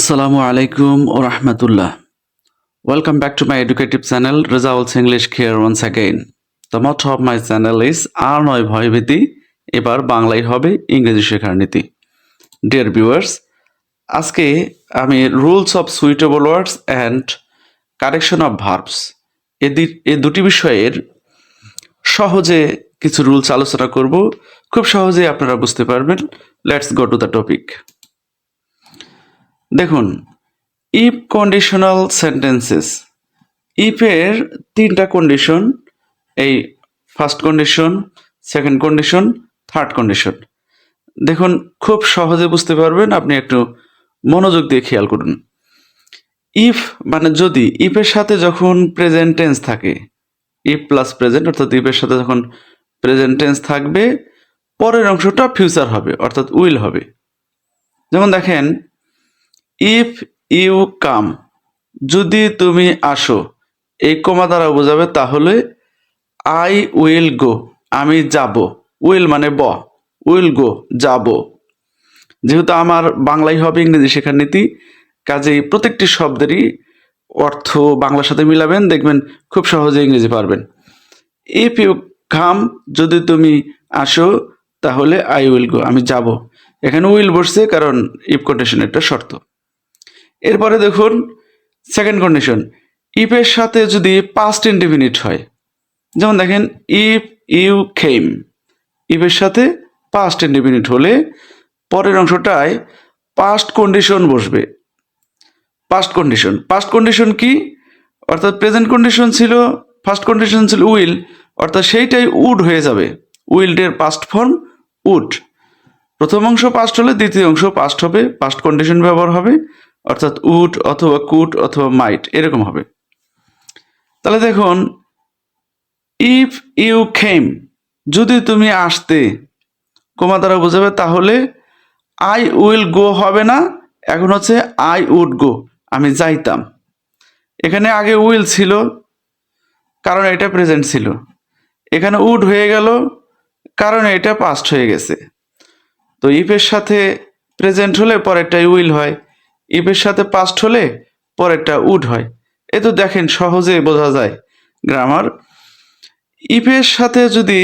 Assalamu আলাইকুম wa rahmatullah. Welcome back to my educative channel Results English here once again. The motto of my channel is, আর নয় ভয়ভীতি, এবার বাংলায় হবে ইংরেজি শেখার নীতি ডিয়ার ভিউয়ার্স আজকে আমি rules of suitable words and correction of verbs এ দুটি বিষয়ের সহজে কিছু রুলস আলোচনা করব খুব সহজে আপনারা বুঝতে পারবেন let's go to the topic দেখুন ইফ কন্ডিশনাল সেন্টেন্সেস ইফের তিনটা কন্ডিশন এই first condition second condition third condition দেখুন, খুব সহজে বুঝতে পারবেন, আপনি একটু মনোযোগ দিয়ে খেয়াল করুন। ইফ মানে যদি ইফের সাথে যখন প্রেজেন্ট টেন্স থাকে ইফ প্লাস প্রেজেন্ট অর্থাৎ ইফের সাথে যখন প্রেজেন্ট টেন্স থাকবে, পরের অংশটা ফিউচার হবে, অর্থাৎ উইল হবে। যেমন দেখেন ইফ ইউ কাম যদি তুমি আসো, এই কমা দ্বারা বোঝাবে তাহলে আই উইল গো আমি যাব। উইল মানে ব উইল গো যাব। যেহেতু আমার বাংলাই হবে ইংরেজি শেখার নীতি, কাজেই প্রত্যেকটি শব্দেরই অর্থ বাংলার সাথে মিলাবেন, দেখবেন খুব সহজে ইংরেজি পারবেন। ইফ ইউ কাম যদি তুমি আসো, তাহলে আই উইল গো আমি যাব। এখানে উইল বসছে কারণ ইফ কন্ডিশন একটা শর্ত। এরপরে দেখুন সেকেন্ড কন্ডিশন ইফের সাথে যদি পাস্ট ইন্ডিফিনিট হয়, যেমন দেখেন ইফ ইউ খেম ইফের সাথে পাস্ট ইন্ডিফিনিট হলে পরের অংশটায় পাস্ট কন্ডিশন বসবে। পাস্ট কন্ডিশন পাস্ট কন্ডিশন কি? অর্থাৎ প্রেজেন্ট কন্ডিশন ছিল ফার্স্ট কন্ডিশন ছিল উইল অর্থাৎ সেইটাই উড হয়ে যাবে। উইল্ডের পাস্ট ফর্ম উড প্রথম অংশ পাস্ট হলে দ্বিতীয় অংশ পাস্ট হবে পাস্ট কন্ডিশন ব্যবহার হবে। অর্থাৎ উট অথবা কুট অথবা মাইট, এরকম হবে। তাহলে দেখুন ইফ ইউ খেম যদি তুমি আসতে কোমা দ্বারা বোঝাবে, তাহলে আই উইল গো হবে না, এখন হচ্ছে আই উড গো আমি যাইতাম। এখানে আগে উইল ছিল, কারণ এটা প্রেজেন্ট ছিল। এখানে উড হয়ে গেল, কারণ এটা পাস্ট হয়ে গেছে। তো ইফের সাথে প্রেজেন্ট হলে পরেরটাই উইল হয়। ইফের সাথে পাস্ট হলে পরেরটা উড হয়। এ তো দেখেন সহজে বোঝা যায় গ্রামার ইফের সাথে যদি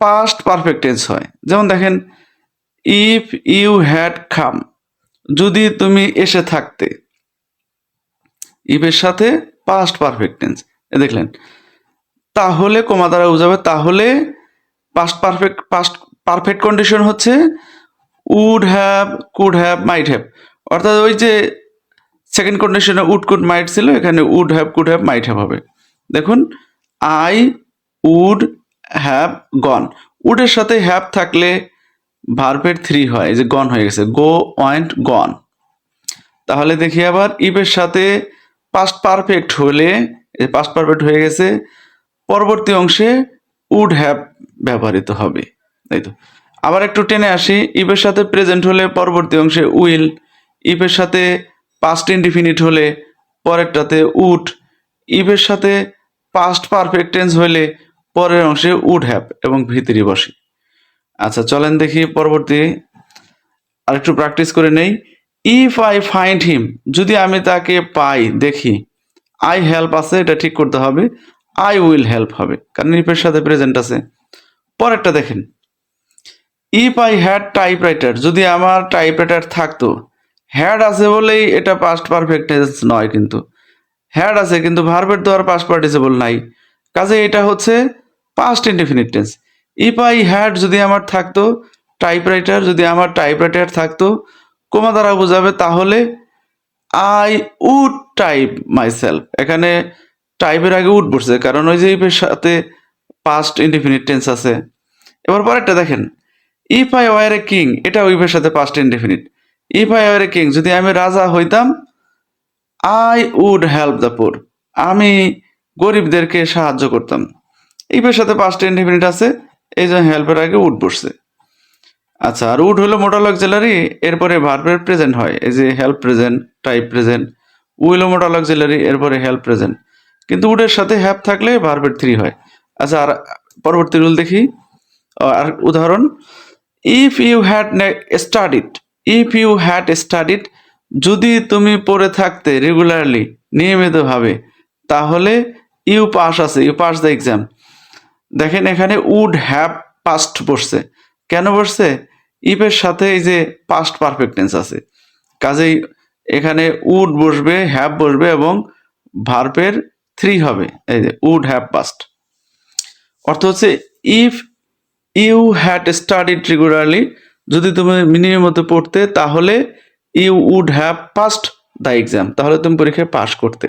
পাস্ট পারফেক্ট টেন্স হয়, যেমন দেখেন ইফ ইউ হ্যাড খাম যদি তুমি এসে থাকতে। ইফের সাথে পাস্ট পারফেক্ট টেন্স এ দেখলেন। তাহলে কোমা দ্বারা বোঝাবে তাহলে past perfect past perfect condition হচ্ছে would have could have might have অর্থাৎ ওই যে সেকেন্ড কন্ডিশনে উড কুড মাইট ছিল, এখানে would have could have might have হবে। দেখুন আই উড হ্যাভ গন উডের সাথে হ্যাভ থাকলে ভার্বের থ্রি হয় যে গন হয়ে গেছে। গো অয়েন্ট গন তাহলে দেখি আবার ইফের সাথে পাস্ট পারফেক্ট হলে পাস্ট পারফেক্ট হয়ে গেছে, পরবর্তী অংশে উড হ্যাভ ব্যবহৃত হবে। তাই তো? আবার একটু টেনে আসি ইফের সাথে প্রেজেন্ট হলে পরবর্তী অংশে উইল ইফের সাথে পাস্ট ইনডিফিনিট হলে পরেরটাতে উড ইফের সাথে পাস্ট পারফেক্ট টেন্স হলে পরের অংশে উড হ্যাভ এবং ভিতরি বসে। আচ্ছা চলেন দেখি পরবর্তী আরেকটু প্র্যাকটিস করে নেই। ইফ আই ফাইন্ড হিম যদি আমি তাকে পাই, দেখি আই হেল্প আছে, এটা ঠিক করতে হবে আই উইল হেল্প হবে, কারণ ইফের সাথে প্রেজেন্ট আছে। পরেরটা দেখেন। ইফ আই হ্যাড টাইপরাইটার যদি আমার টাইপরাইটার থাকতো হ্যাড আছে বলেই এটা পাস্ট পারফেক্ট টেন্স নয় কিন্তু। হ্যাড আছে কিন্তু ভার্বের তো আর পাস্ট পার্টিসিপল নাই। কাজে এটা হচ্ছে past indefinite tense if I had যদি আমার থাকতো টাইপরাইটার যদি আমার টাইপরাইটার থাকতো কোমা দ্বারা বোঝাবে তাহলে আই উড টাইপ মাইসেলফ এখানে টাইপের আগে উড বসছে, কারণ ওই যে ইফের সাথে পাস্ট ইনডিফিনিট টেন্স আছে। এবার পরেরটা দেখেন। If I were a king এটা উইফের সাথে past indefinite if I were a king যদি আমি রাজা হইতাম I would help the poor আমি গরিবদেরকে সাহায্য করতাম। ইফের সাথে পাস্ট ইনডিফিনিট আছে, এই জন্য হেল্পের আগে উড বসছে। আচ্ছা আর উড হলো মোটাল জেলারি এরপরে ভার্বের প্রেজেন্ট হয়। এই যে হেল্প প্রেজেন্ট টাইপ প্রেজেন্ট উইলো মোটাল জেলারি এরপরে হেল্প প্রেজেন্ট কিন্তু উডের সাথে হ্যাপ থাকলে ভার্বের থ্রি হয়। আচ্ছা আর পরবর্তী রুল দেখি। আর উদাহরণ if you had studied if you had studied যদি তুমি পড়ে থাকতে রেগুলারলি নিয়মিতভাবে, তাহলে ইউ পাস আছে ইউ পাস দ্য এক্সাম দেখেন এখানে উড হ্যাভ পাস্ট বসছে। কেন বসছে? ইফের সাথে এই যে পাস্ট পারফেক্ট টেন্স আছে। কাজেই এখানে উড বসবে হ্যাভ বসবে এবং ভার্পের থ্রি হবে। এই যে উড হ্যাভ পাস্ট অর্থ হচ্ছে if you had studied regularly যদি তুমি মিনিমাম মতো পড়তে, তাহলে you would have passed the exam তাহলে তুমি পরীক্ষায় পাশ করতে।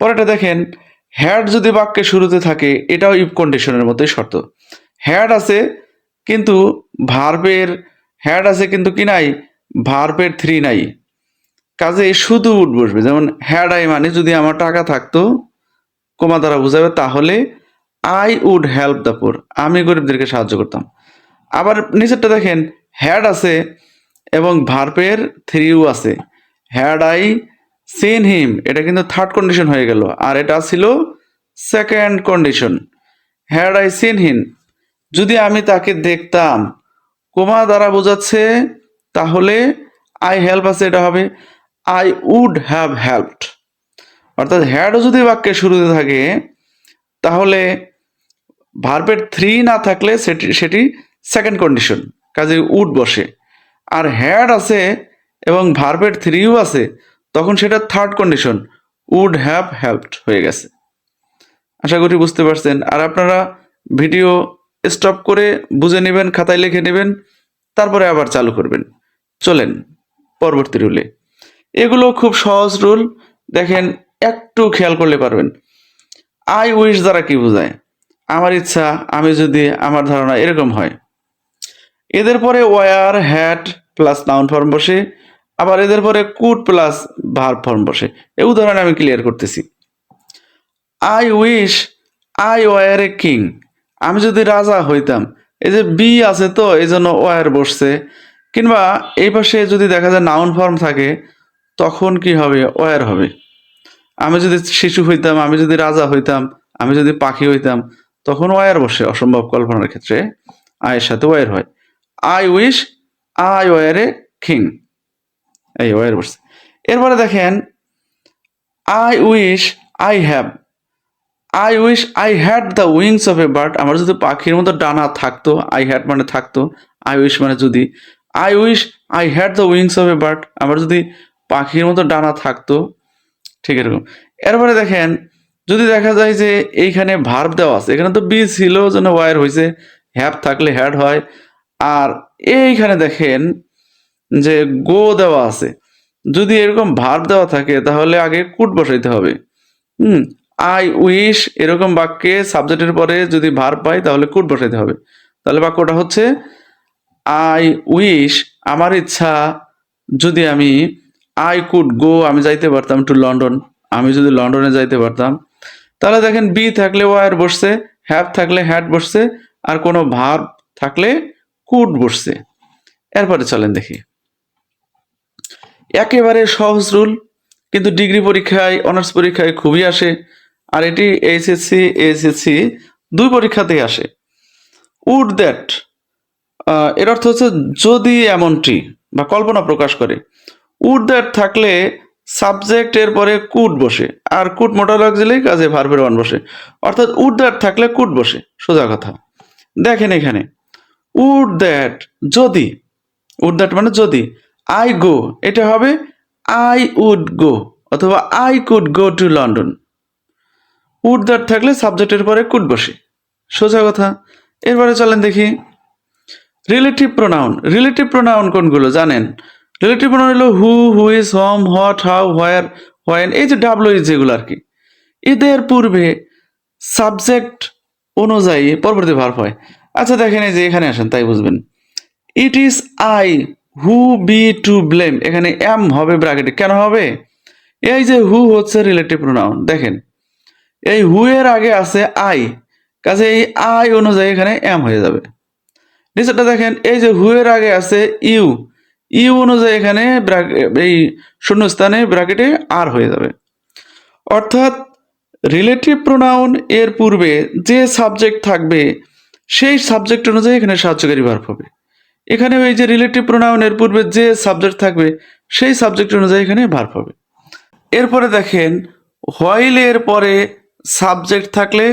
পরেটা দেখেন হ্যাড যদি বাক্যে শুরুতে থাকে, এটাও ইফ কন্ডিশনের মতোই শর্ত। হ্যাড আছে, কিন্তু ভার্বের হ্যাড আছে কিন্তু কি নাই? ভার্বের থ্রি নাই। কাজে শুধু উড বসবে। যেমন হ্যাড আই মানে যদি আমার টাকা থাকতো কমা দ্বারা বোঝাবে, তাহলে I would help the poor আমি গরিবদেরকে সাহায্য করতাম। আবার নিচেরটা দেখেন হ্যাড আছে এবং ভার্বের থ্রিও আছে। হ্যাড আই সিন হিম এটা কিন্তু থার্ড কন্ডিশন হয়ে গেল। আর এটা ছিল second condition had I seen him যদি আমি তাকে দেখতাম কোমা দ্বারা বোঝাচ্ছে, তাহলে আই হেল্প আছে, এটা হবে আই উড হ্যাভ হেল্পড অর্থাৎ হ্যাডও যদি বাক্যে শুরুতে থাকে, তাহলে ভার্বের থ্রি না থাকলে সেটি সেটি সেকেন্ড কন্ডিশন কাজে উড বসে। আর হ্যাড আছে এবং ভার্বের থ্রিও আছে, তখন সেটা third condition would have helped হয়ে গেছে। আশা করি বুঝতে পারছেন। আর আপনারা ভিডিও স্টপ করে বুঝে নেবেন, খাতায় লিখে নেবেন, তারপরে আবার চালু করবেন। চলেন, পরবর্তী রুলে এগুলো খুব সহজ রুল দেখেন, একটু খেয়াল করলে পারবেন। আই উইশ দ্বারা কি বোঝায়? আমার ইচ্ছা, আমি যদি, আমার ধারণা এরকম হয়। এদের পরে were, had plus noun form বসে, আবার এদের পরে কুট প্লাস ভার ফর্ম বসে। এই উদাহরণ আমি ক্লিয়ার করতেছি। I wish I were a king. আমি যদি রাজা হইতাম, এই যে বি আছে তো, এই জন্য ওয়ার বসছে। কিংবা এই পাশে যদি দেখা যায় নাউন ফর্ম থাকে, তখন কি হবে? ওয়ার হবে। আমি যদি শিশু হইতাম, আমি যদি রাজা হইতাম, আমি যদি পাখি হইতাম, তখন ওয়ার বসে, অসম্ভব কল্পনার ক্ষেত্রে আয়ের সাথে ওয়ার হয়। I wish I were a king এই ওয়ার বসছে। এরপরে দেখেন I wish I have I wish I had the wings of a bird আমার যদি পাখির মতো ডানা থাকতো আই হ্যাড মানে থাকতো আই উইশ মানে যদি। I wish I had the wings of a bird আমার যদি পাখির মতো ডানা থাকতো, ঠিক এরকম। এরপরে দেখেন, যদি দেখা যায় যে এইখানে ভার্ব দেওয়া আছে, এখানে তো বি ছিল যেন ওয়ার হয়েছে হ্যাভ থাকলে হ্যাড হয়। আর এইখানে দেখেন যে গো দেওয়া আছে। যদি এরকম ভার দেওয়া থাকে, তাহলে আগে কুট বসাইতে হবে। হুম আই উইশ এরকম বাক্যে সাবজেক্টের পরে যদি ভার পাই, তাহলে কুট বসাইতে হবে। তাহলে বাক্যটা হচ্ছে আই উইশ আমার ইচ্ছা যদি আমি আই কুড গো আমি যাইতে পারতাম টু লন্ডন আমি যদি লন্ডনে যাইতে পারতাম। তাহলে দেখেন বি থাকলে ওয়ার বসছে হ্যাভ থাকলে হ্যাট বসছে, আর কোনো ভার্ব থাকলে কুড বসছে। এরপরে চলেন দেখি। একেবারে সহজ রুল, কিন্তু ডিগ্রি পরীক্ষায়, অনার্স পরীক্ষায় খুবই আসে, আর এটি এইচএসসি এসএসসি দুই পরীক্ষাতেই আসে। উড দ্যাট এর অর্থ হচ্ছে যদি এমনটি বা কল্পনা প্রকাশ করে। উড দ্যাট থাকলে সাবজেক্ট এর পরে কুট বসে, আর কুট মোটা লাগছিলেই কাজে ভার্বের ওয়ান বসে। অর্থাৎ উড দ্যাট থাকলে কুট বসে, সোজা কথা। দেখেন এখানে উড দ্যাট যদি। উড দ্যাট মানে যদি। আই গো, এটা হবে আই উড গো অথবা I could go to London. Would that থাকলে সাবজেক্টের পরে কুড বসে। সোজা কথা। এরপরে চলেন দেখি। Relative pronoun. রিলেটিভ প্রোনাউন কোনগুলো জানেন? রিলেটিভ প্রোনাউন হলো who who, is, whom, what, how, where when এই যে ডাব্লিউ ইজ যেগুলো আর কি। এদের পূর্বে সাবজেক্ট অনুযায়ী, পরবর্তী ভার্ব হয় আচ্ছা দেখেন এই যে এখানে আসেন, তাই বুঝবেন। It is I who be to blame এখানে এম হবে ব্র্যাকেটে কেন হবে? এই যে হু হচ্ছে রিলেটিভ প্রোনাউন দেখেন, এই হু এর আগে আছে আই কাজে এই আই অনুযায়ী এখানে এম হয়ে যাবে। নিচেরটা দেখেন, এই যে হু এর আগে আছে ইউ ইউ অনুযায়ী এখানে এই শূন্যস্থানে ব্রাকেটে আর হয়ে যাবে। অর্থাৎ রিলেটিভ প্রোনাউন এর পূর্বে যে সাবজেক্ট থাকবে সেই সাবজেক্ট অনুযায়ী এখানে সাহায্যকারী ভার্ব হবে। এখানে এই যে রিলেটিভ প্রোনাউনের পূর্বে যে সাবজেক্ট থাকবে, সেই সাবজেক্ট অনুযায়ী এখানে ভার্ব হবে। এরপরে দেখেন হোয়াইলের পরে সাবজেক্ট থাকলে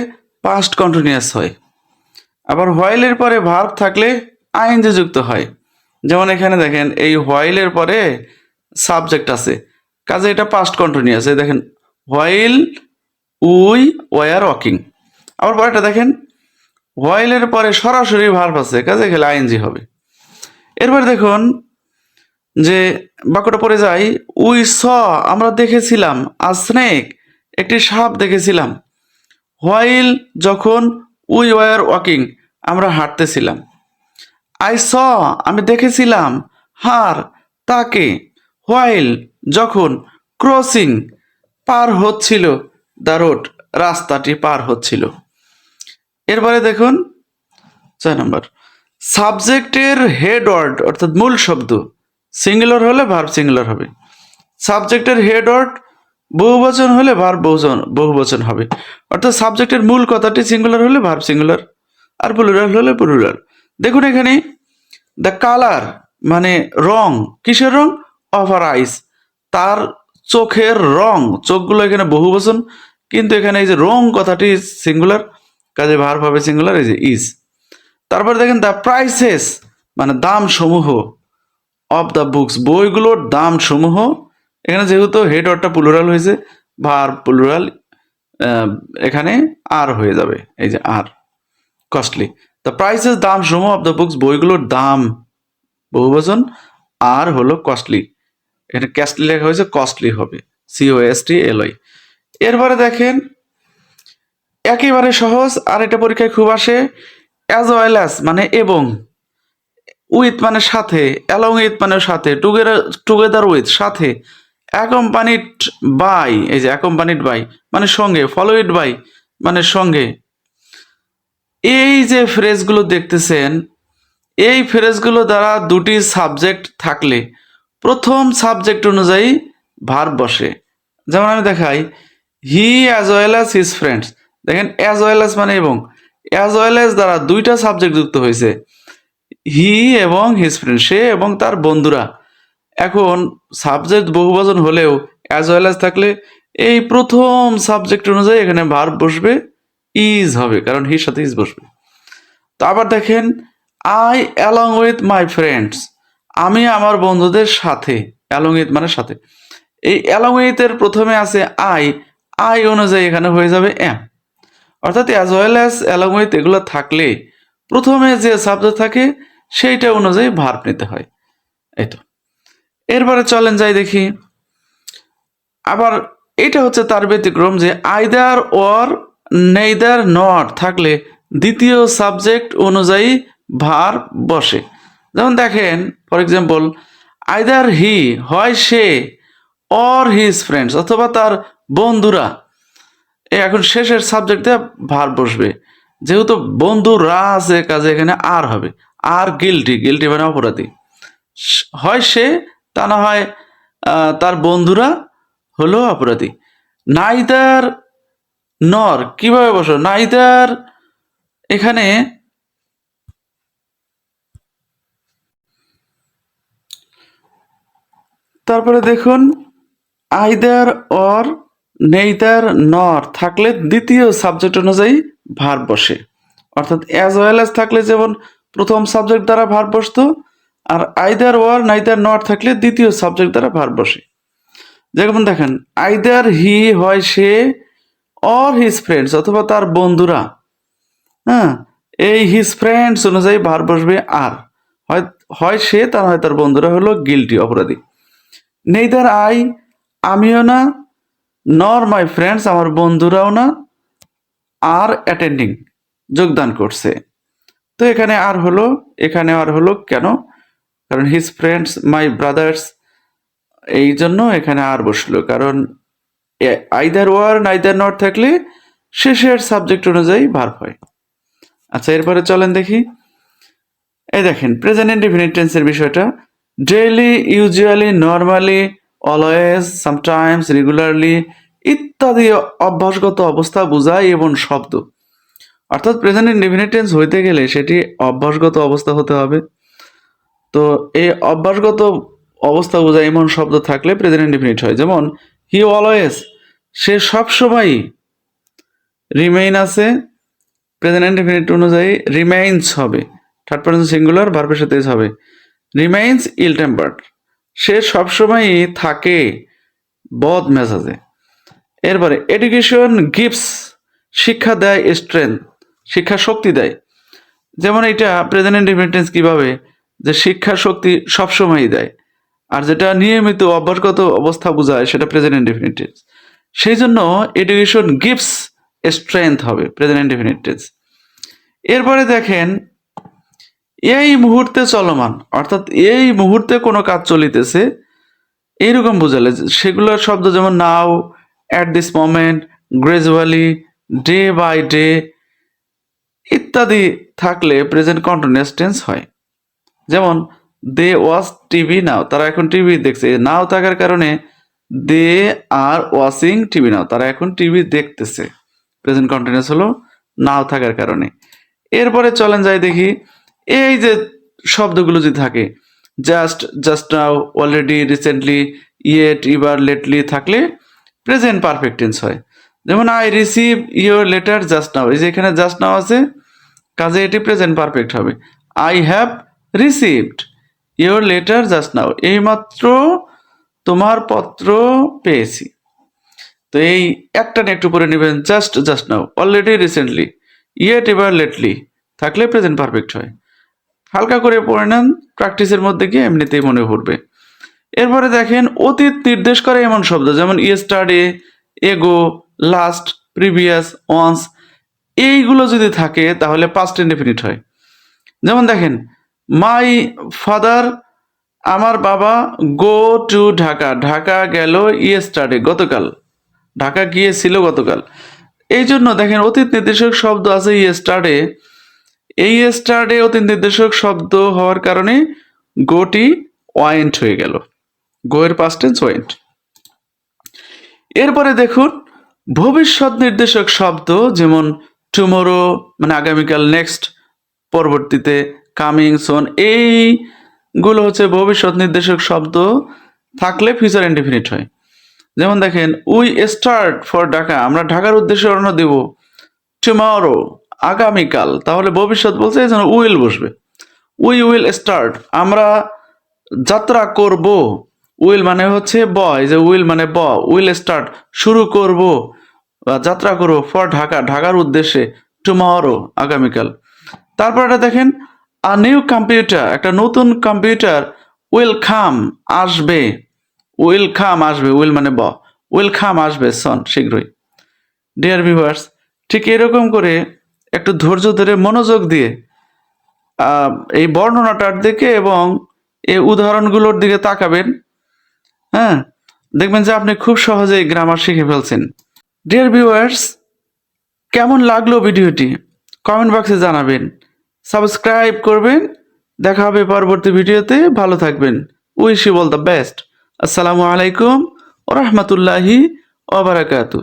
পাস্ট কন্টিনিউয়াস হয়। আবার হোয়াইলের পরে ভার্ব থাকলে আইনজি যুক্ত হয়। যেমন এখানে দেখেন, এই হোয়াইলের পরে সাবজেক্ট আছে। কাজে এটা পাস্ট কন্টিনিউয়াস এই দেখেন হোয়াইল উই ওয়ার ওয়াকিং আবার পরেটা দেখেন হোয়াইলের পরে সরাসরি ভার্ব আছে, কাজে গেলে আইনজি হবে। এরপর দেখুন যে বাক্যটা পড়ে যাই উই স আমরা দেখেছিলাম আ স্নেক একটি সাপ দেখেছিলাম। হোয়াইল যখন উই ওয়ার ওয়াকিং আমরা হাঁটতেছিলাম। আই স আমি দেখেছিলাম, হার, তাকে। হোয়াইল যখন ক্রসিং পার হচ্ছিল দ্য রোড রাস্তাটি পার হচ্ছিল। এরপরে দেখুন, ছয় নম্বর। সাবজেক্টের হেড ওয়ার্ড, অর্থাৎ মূল শব্দ, সিঙ্গুলার হলে ভার্ব সিঙ্গুলার হবে। সাবজেক্টের হেড ওয়ার্ড, বহুবচন হলে ভার্ব বহুজন বহুবচন হবে। অর্থাৎ সাবজেক্টের মূল কথাটি সিঙ্গুলার হলে ভার্ব সিঙ্গুলার, আর প্লুরাল হলে প্লুরাল। দেখুন এখানে দ্য কালার মানে রং, কিসের রং? অফার আইস তার চোখের রং, চোখগুলো এখানে বহুবচন, কিন্তু এখানে এই যে রং কথাটি সিঙ্গুলার কাজে ভার্ব হবে সিঙ্গুলার এই যে ইজ তারপর দেখেন দ্য প্রাইসেস মানে দাম সমূহ অফ দ্য বুকস বইগুলোর দাম সমূহ এখানে যেহেতু হেড ওয়ার্ডটা প্লুরাল হয়েছে ভার প্লুরাল এখানে আর হয়ে যাবে, এই যে আর কস্টলি দ্য প্রাইসেস দাম সমূহ অফ দ্য বুকস বইগুলোর দাম বহু বহুবচন আর হলো কস্টলি এখানে ক্যাস্টলি লেখা হয়েছে কস্টলি হবে সিও এস টি এল এরপরে দেখেন একেবারে সহজ, আর এটা পরীক্ষায় খুব আসে। অ্যাজ ওয়েল অ্যাজ মানে এবং। উইথ মানে সাথে অ্যালং উইথ মানে সাথে টুগেদার টুগেদার উইথ সাথে। অ্যাকম্পানিড বাই এই যে অ্যাকম্পানিড বাই মানে সঙ্গে ফলো ইট বাই মানে সঙ্গে। এই যে ফ্রেজগুলো দেখতেছেন, এই ফ্রেজগুলো দ্বারা দুটি সাবজেক্ট থাকলে, প্রথম সাবজেক্ট অনুযায়ী ভার্ব বসে। যেমন আমি দেখাই he as well as his friends দেখেন অ্যাজ ওয়েল অ্যাজ মানে এবং। অ্যাজ ওয়েল অ্যাজ দ্বারা দুইটা সাবজেক্ট যুক্ত হয়েছে। হি এবং হিজ ফ্রেন্ড সে এবং তার বন্ধুরা। এখন সাবজেক্ট বহুবচন হলেও অ্যাজ ওয়েল অ্যাজ থাকলে এই প্রথম সাবজেক্ট অনুযায়ী এখানে ভার্ব বসবে ইজ হবে, কারণ হির সাথে ইজ বসবে। তো আবার দেখেন I along with my friends আমি আমার বন্ধুদের সাথে অ্যালং উইথ মানে সাথে। এই অ্যালং উইথের প্রথমে আছে আই আই অনুযায়ী এখানে হয়ে যাবে এম অর্থাৎ as well as along with এগুলো থাকলে প্রথমে যে সাবজেক্ট থাকে সেইটা অনুযায়ী ভার্ব নিতে হয়। এই তো। এরপরে চলেন যাই দেখি। আবার এটা হচ্ছে তার ব্যতিক্রম যে আইদার ওর নেইদার নট থাকলে দ্বিতীয় সাবজেক্ট অনুযায়ী ভার বসে। যেমন দেখেন ফর এক্সাম্পল আইদার হি হয় সে অর হিজ ফ্রেন্ডস অথবা তার বন্ধুরা। এখন শেষের সাবজেক্টে ভার বসবে। যেহেতু বন্ধুরা আছে কাজে, এখানে আর হবে। আর গিলটি গিলটি মানে অপরাধী। হয় সে, তা না হয় তার বন্ধুরা হলো অপরাধী। নাইদার নর, কীভাবে বসো? নাইদার এখানে তারপরে দেখুন, আইদার অর নেইদার নর থাকলে দ্বিতীয় সাবজেক্ট অনুযায়ী ভার বসে। অর্থাৎ অ্যাজ ওয়েল অ্যাজ থাকলে যেমন প্রথম সাবজেক্ট দ্বারা ভার বসতো, আর আইদার ওয়ার নাইদার নট থাকলে দ্বিতীয় সাবজেক্ট দ্বারা ভার বসে। যেমন দেখেন আইদার হি হয় সে অর হিজ ফ্রেন্ডস অথবা তার বন্ধুরা হ্যাঁ এই হিজ ফ্রেন্ডস অনুযায়ী ভার বসবে আর। হয় সে, তার হয় তার বন্ধুরা হলো গিলটি অপরাধী। নেইদার আই আমিও না নর মাই ফ্রেন্ডস আমার বন্ধুরাও না আর অ্যাটেন্ডিং যোগদান করছে। তো এখানে আর হলো, এখানে আর হলো কেন? কারণ হিজ ফ্রেন্ডস মাই ব্রাদার্স এই জন্য এখানে আর বসল। কারণ আইদার ওয়ার নাইদার নট থাকলে শেষের সাবজেক্ট অনুযায়ী ভার্ব হয়। আচ্ছা এরপরে চলেন দেখি। এই দেখেন প্রেজেন্ট ইনডিফিনিট টেন্সের বিষয়টা। Daily usually normally always sometimes regularly ইত্যাদি অভ্যাসগত অবস্থা বোঝায় এবং শব্দ। অর্থাৎ প্রেজেন্ট ইনডিফিনিট টেন্স হইতে গেলে সেটি অভ্যাসগত অবস্থা হতে হবে। তো এই অভ্যাসগত অবস্থা বোঝায় এমন শব্দ থাকলে প্রেজেন্ট ইনডিফিনিট হয়। যেমন হি অলওয়েজ সে সবসময়ই রিমেইন আছে। প্রেজেন্ট ইনডিফিনিট অনুযায়ী রিমাইন্স হবে। থার্ড পার্সন সিঙ্গুলার ভার্বের সাথে হবে। রিমাইন্স ইল টেম্পার্ড সে সবসময়ই থাকে বদ মেজাজে। এরপরে এডুকেশন গিফটস শিক্ষা দেয় স্ট্রেংথ শিক্ষা শক্তি দেয়। যেমন এটা প্রেজেন্ট ইন্ডিপেন্ডেন্স কীভাবে? যে শিক্ষা শক্তি সবসময়ই দেয়। আর যেটা নিয়মিত অভ্যাসগত অবস্থা বোঝায়, সেটা প্রেজেন্ট ইন্ডিপেন্ডেন্স সেই জন্য এডুকেশন গিফটস স্ট্রেংথ হবে প্রেজেন্ট ইন্ডিপেন্ডেন্স এরপরে দেখেন এই মুহূর্তে চলমান, অর্থাৎ এই মুহূর্তে কোনো কাজ চলিতেছে, এইরকম বোঝালে সেগুলোর শব্দ যেমন now at this moment gradually day by day ইত্যাদি থাকলে প্রেজেন্ট কন্টিনিউয়াস টেন্স হয়। যেমন দে ওয়াচ টিভি নাও তারা এখন টিভি দেখছে নাও থাকার কারণে দে আর ওয়াচিং টিভি নাও তারা এখন টিভি দেখতেছে। প্রেজেন্ট কন্টিনিউয়াস হলো নাও থাকার কারণে। এরপরে চলেন যাই দেখি এই যে শব্দগুলো যে থাকে just just now already recently yet ever lately থাকলে প্রেজেন্ট পারফেক্ট টেন্স হয়। যেমন I receive your letter just now এই যে এখানে জাস্ট নাও আছে, কাজে এটি প্রেজেন্ট পারফেক্ট হবে। I have received your letter just now এইমাত্র তোমার পত্র পেয়েছি। তো এই একটা নিয়ে একটু পরে নেবেন just just now already recently yet এবার লেটলি থাকলে প্রেজেন্ট পারফেক্ট হয়। হালকা করে পড়ে নেন প্র্যাকটিসের মধ্যে গিয়ে এমনিতেই মনে পড়বে। এরপরে দেখেন, অতীত নির্দেশ করে এমন শব্দ, যেমন ইয়েস্টারডে এগো লাস্ট প্রিভিয়াস ওয়ান্স এইগুলো যদি থাকে, তাহলে পাস্ট ইনডেফিনিট হয়। যেমন দেখেন মাই ফাদার আমার বাবা গো টু ঢাকা ঢাকা গেল ইয়েস্টারডে গতকাল, ঢাকা গিয়েছিল গতকাল। এই জন্য দেখেন, অতীত নির্দেশক শব্দ আছে ইয়েস্টারডে এই স্টার্টে অতি নির্দেশক শব্দ হওয়ার কারণে গোটি ওয়েন্ট হয়ে গেল। গো এর পাস্ট টেন্স ওয়েন্ট এরপরে দেখুন, ভবিষ্যৎ নির্দেশক শব্দ যেমন টুমোরো মানে আগামীকাল নেক্সট পরবর্তীতে কামিং সোন এইগুলো হচ্ছে ভবিষ্যৎ নির্দেশক শব্দ থাকলে ফিউচার ইনডিফিনিট হয়। যেমন দেখেন উই স্টার্ট ফর ঢাকা, আমরা ঢাকার উদ্দেশ্যে রওনা দেব। টুমরো আগামীকাল, তাহলে ভবিষ্যৎ বলছে এই জন্য উইল বসবে। We will start. আমরা যাত্রা করব। উইল মানে হচ্ছে ব এই যে উইল মানে ব উইল স্টার্ট, শুরু করব যাত্রা করব ফর ঢাকা, ঢাকার উদ্দেশ্যে টুমরো আগামীকাল। তারপর এটা দেখেন আ নিউ কম্পিউটার একটা নতুন কম্পিউটার উইল খাম আসবে। উইল খাম আসবে, উইল মানে ব উইল খাম আসবে সন শীঘ্রই। ডিয়ার ভিউয়ার্স ঠিক এরকম করে একটু ধৈর্য ধরে মনোযোগ দিয়ে এই বর্ণনাটার দিকে এবং এই উদাহরণগুলোর দিকে তাকাবেন হ্যাঁ? দেখবেন যে আপনি খুব সহজেই গ্রামার শিখে ফেলছেন। ডিয়ার ভিউয়ার্স কেমন লাগল ভিডিওটি? কমেন্ট বক্সে জানাবেন। সাবস্ক্রাইব করবেন। দেখা হবে পরবর্তী ভিডিওতে। ভালো থাকবেন। Wish you all the best আসসালামু আলাইকুম। ও রহমতুল্লাহি ওবরাকাতু।